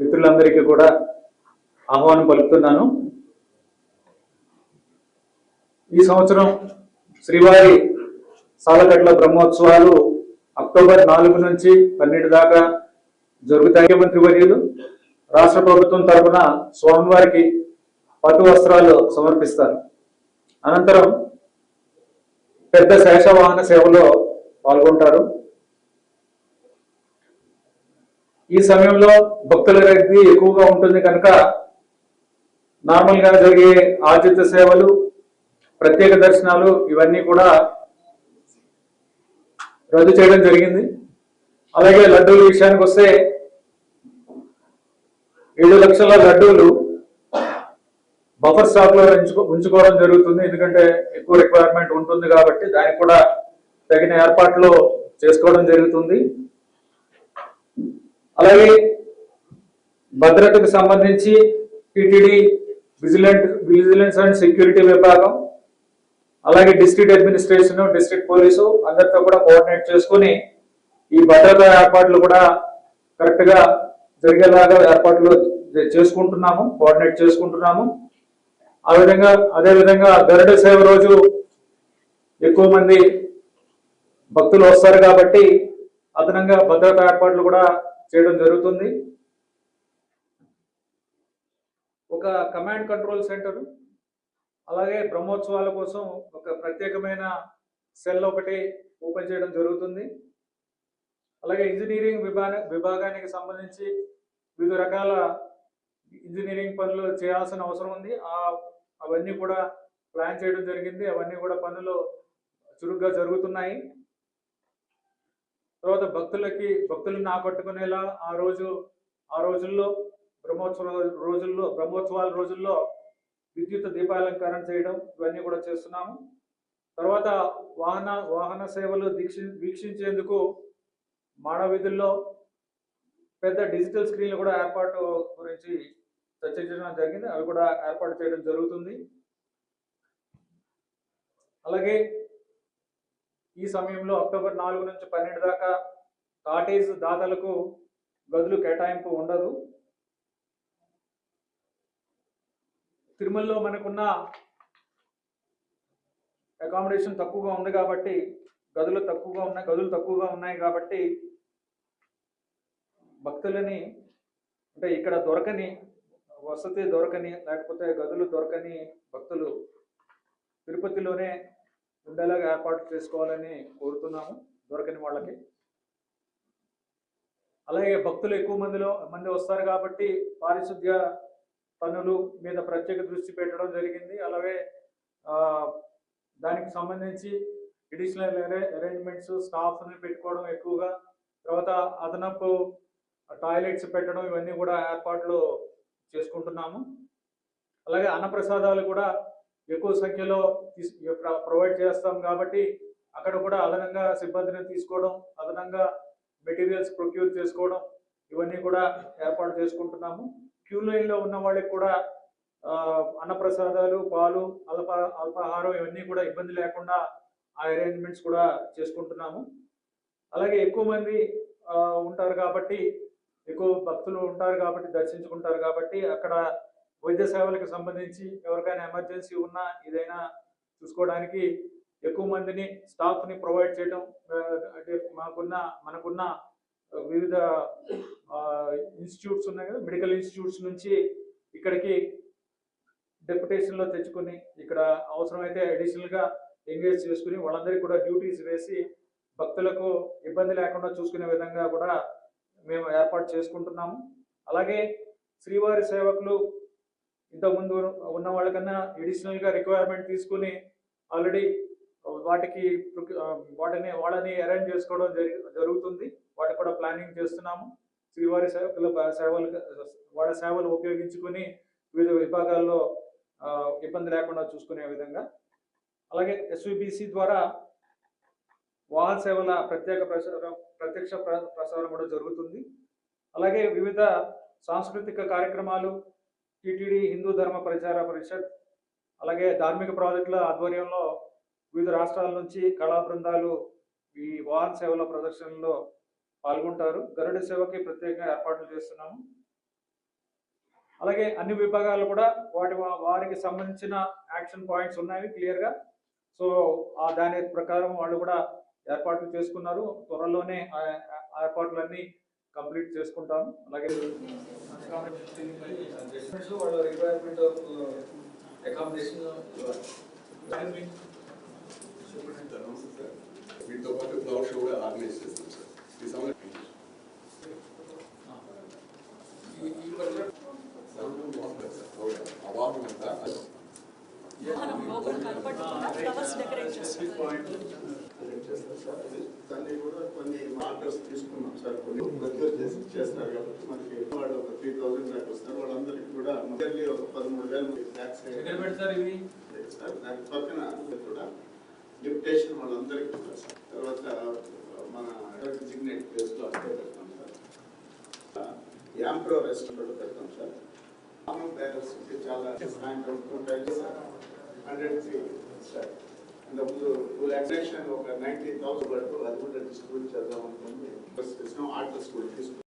మిత్రులందరికీ కూడా ఆహ్వానం పలుకుతున్నాను. ఈ సంవత్సరం శ్రీవారి సాలకట్ల బ్రహ్మోత్సవాలు అక్టోబర్ నాలుగు నుంచి పన్నెండు దాకా జరుగుతాయి. ముఖ్యమంత్రి వర్యులు రాష్ట్ర ప్రభుత్వం తరపున స్వామివారికి పట్టు వస్త్రాలు సమర్పిస్తారు. అనంతరం పెద్ద శేషవాహన సేవలో పాల్గొంటారు. ఈ సమయంలో భక్తుల రద్దీ ఎక్కువగా ఉంటుంది కనుక నార్మల్గా జరిగే ఆతిథ్య సేవలు ప్రత్యేక దర్శనాలు ఇవన్నీ కూడా రద్దు చేయడం జరిగింది. అలాగే లడ్డూల విషయానికి వస్తే ఏడు లక్షల లడ్డూలు బఫర్ స్టాక్లో ఉంచుకోవడం జరుగుతుంది. ఎందుకంటే ఎక్కువ రిక్వైర్మెంట్ ఉంటుంది కాబట్టి దానికి కూడా తగిన ఏర్పాట్లు చేసుకోవడం జరుగుతుంది. అలాగే భద్రతకు సంబంధించి TTD vigilant vigilance and security విభాగం అలాగే డిస్ట్రిక్ట్ అడ్మినిస్ట్రేషన్ డిస్ట్రిక్ట్ పోలీసు అందరితో కూడా కోఆర్డినేట్ చేసుకుని ఈ భద్రతా ఏర్పాట్లు కూడా కరెక్ట్గా జరిగేలాగా ఏర్పాట్లు చేసుకుంటున్నాము కోఆర్డినేట్ చేసుకుంటున్నాము. ఆ విధంగా అదే విధంగా గరుడ సేవ రోజు ఎక్కువ మంది భక్తులు వస్తారు కాబట్టి అదనంగా భద్రతా ఏర్పాట్లు కూడా చేయడం జరుగుతుంది. ఒక కమాండ్ కంట్రోల్ సెంటర్ అలాగే బ్రహ్మోత్సవాల కోసం ఒక ప్రత్యేకమైన సెల్ ఒకటి ఓపెన్ చేయడం జరుగుతుంది. అలాగే ఇంజనీరింగ్ విభాగ విభాగానికి సంబంధించి వివిధ రకాల ఇంజనీరింగ్ పనులు చేయాల్సిన అవసరం ఉంది. ఆ అవన్నీ కూడా ప్లాన్ చేయడం జరిగింది. అవన్నీ కూడా పనులు చురుగ్గా జరుగుతున్నాయి. తర్వాత భక్తులకి భక్తులను ఆకట్టుకునేలా ఆ రోజు ఆ రోజుల్లో బ్రహ్మోత్సవ రోజుల్లో బ్రహ్మోత్సవాల రోజుల్లో విద్యుత్ దీపాలంకరణ చేయడం ఇవన్నీ కూడా చేస్తున్నాము. తర్వాత వాహన వాహన సేవలు దీక్షి వీక్షించేందుకు మాడవీధుల్లో పెద్ద డిజిటల్ స్క్రీన్లు కూడా ఏర్పాటు గురించి చర్చించడం జరిగింది. అవి కూడా ఏర్పాటు చేయడం జరుగుతుంది. అలాగే ఈ సమయంలో అక్టోబర్ నాలుగు నుంచి పన్నెండు దాకా కాటేజ్ దాతలకు గదులు కేటాయింపు ఉండదు. తిరుమలలో మనకున్న అకామిడేషన్ తక్కువగా ఉంది కాబట్టి గదులు తక్కువగా ఉన్నాయి గదులు తక్కువగా ఉన్నాయి కాబట్టి భక్తులని అంటే ఇక్కడ దొరకని వసతి దొరకని లేకపోతే గదులు దొరకని భక్తులు తిరుపతిలోనే ఉండేలాగా ఏర్పాటు చేసుకోవాలని కోరుతున్నాము. దొరకని వాళ్ళకి. అలాగే భక్తులు ఎక్కువ మందిలో మంది వస్తారు కాబట్టి పారిశుద్ధ్య పనులు మీద ప్రత్యేక దృష్టి పెట్టడం జరిగింది. అలాగే దానికి సంబంధించి అడిషనల్ అరేంజ్మెంట్స్ స్టాఫ్ని పెట్టుకోవడం ఎక్కువగా తర్వాత అదనపు టాయిలెట్స్ పెట్టడం ఇవన్నీ కూడా ఏర్పాట్లు చేసుకుంటున్నాము. అలాగే అన్నప్రసాదాలు కూడా ఎక్కువ సంఖ్యలో ప్రొవైడ్ చేస్తాం కాబట్టి అక్కడ కూడా అదనంగా సిబ్బందిని తీసుకోవడం అదనంగా మెటీరియల్స్ ప్రొక్యూర్ చేసుకోవడం ఇవన్నీ కూడా ఏర్పాటు చేసుకుంటున్నాము. క్యూ లైన్లో ఉన్న వాళ్ళకి కూడా అన్నప్రసాదాలు పాలు అల్ప అల్పాహారం ఇవన్నీ కూడా ఇబ్బంది లేకుండా ఆ అరేంజ్మెంట్స్ కూడా చేసుకుంటున్నాము. అలాగే ఎక్కువ మంది ఉంటారు కాబట్టి ఎక్కువ భక్తులు ఉంటారు కాబట్టి దర్శించుకుంటారు కాబట్టి అక్కడ వైద్య సేవలకు సంబంధించి ఎవరికైనా ఎమర్జెన్సీ ఉన్నా ఏదైనా చూసుకోవడానికి ఎక్కువ మందిని స్టాఫ్ని ప్రొవైడ్ చేయడం అంటే మాకున్న మనకున్న వివిధ ఇన్స్టిట్యూట్స్ ఉన్నాయి కదా మెడికల్ ఇన్స్టిట్యూట్స్ నుంచి ఇక్కడికి డెప్యుటేషన్లో తెచ్చుకొని ఇక్కడ అవసరమైతే అడిషనల్గా ఎంగేజ్ చేసుకుని వాళ్ళందరికీ కూడా డ్యూటీస్ వేసి భక్తులకు ఇబ్బంది లేకుండా చూసుకునే విధంగా కూడా మేము ఏర్పాటు చేసుకుంటున్నాము. అలాగే శ్రీవారి సేవకులు ఇంతకుముందు ఉన్న వాళ్ళకన్నా అడిషనల్గా రిక్వైర్మెంట్ తీసుకుని ఆల్రెడీ వాటికి వాటిని వాళ్ళని అరేంజ్ చేసుకోవడం జరి జరుగుతుంది. వాటికి కూడా ప్లానింగ్ చేస్తున్నాము. శ్రీవారి సేవకుల సేవలు వాళ్ళ సేవలు ఉపయోగించుకొని వివిధ విభాగాల్లో ఇబ్బంది లేకుండా చూసుకునే విధంగా. అలాగే ఎస్విబిసి ద్వారా వాహన సేవల ప్రత్యేక ప్రసారం ప్రత్యక్ష ప్ర- ప్రసారం కూడా జరుగుతుంది. అలాగే వివిధ సాంస్కృతిక కార్యక్రమాలు టిటిడి హిందూ ధర్మ ప్రచార పరిషత్ అలాగే ధార్మిక ప్రాజెక్టుల ఆధ్వర్యంలో వివిధ రాష్ట్రాల నుంచి కళా బృందాలు ఈ వాహన సేవల ప్రదర్శనలో పాల్గొంటారు. గరుడ సేవకి ప్రత్యేకంగా ఏర్పాట్లు చేస్తున్నాము. అలాగే అన్ని విభాగాలు కూడా వాటి వారికి సంబంధించిన యాక్షన్ పాయింట్స్ ఉన్నాయి క్లియర్గా. సో ఆ దాని ప్రకారం వాళ్ళు కూడా ఏర్పాట్లు చేసుకున్నారు. త్వరలోనే ఆ ఏర్పాట్లన్నీ కంప్లీట్ చేసుకుంటాం అలాగే వాళ్ళ రిక్వైర్మెంట్ ఆఫ్ అకామిడేషన్ వీటితో పాటు ఫ్లవర్ షో కూడా ఆర్గనైజ్ చేస్తాం సార్ ఈ సమయం అవార్డు దాన్ని కూడా కొన్ని మార్కర్స్ తీసుకున్నాం సార్ కొన్ని చేసి చేస్తారు కాబట్టి మనకి వాళ్ళు ఒక త్రీ థౌసండ్ దాకా వస్తారు వాళ్ళందరికీ కూడా మొదటి ఒక పదమూడు వేల ట్యాక్స్ దాని పక్కన కూడా లిమిటేషన్ వాళ్ళందరికీ కూడా సార్. తర్వాత మన డిజిగ్నేట్ ప్లేస్లో అక్కడే పెడతాం సార్. యాంప్రో రెస్టారెంట్ పెడతాం సార్. కామన్ బ్యాలెన్స్ చాలా సాయంత్రం టూ హండ్రెడ్ సార్. ఇంతకుముందు వ్యాక్సినేషన్ ఒక నైన్టీ థౌసండ్ వరకు అది కూడా డిస్ట్రిబ్యూట్ చేద్దాం అనుకుంది ఆర్ట్ స్కూల్ తీసుకుంటాం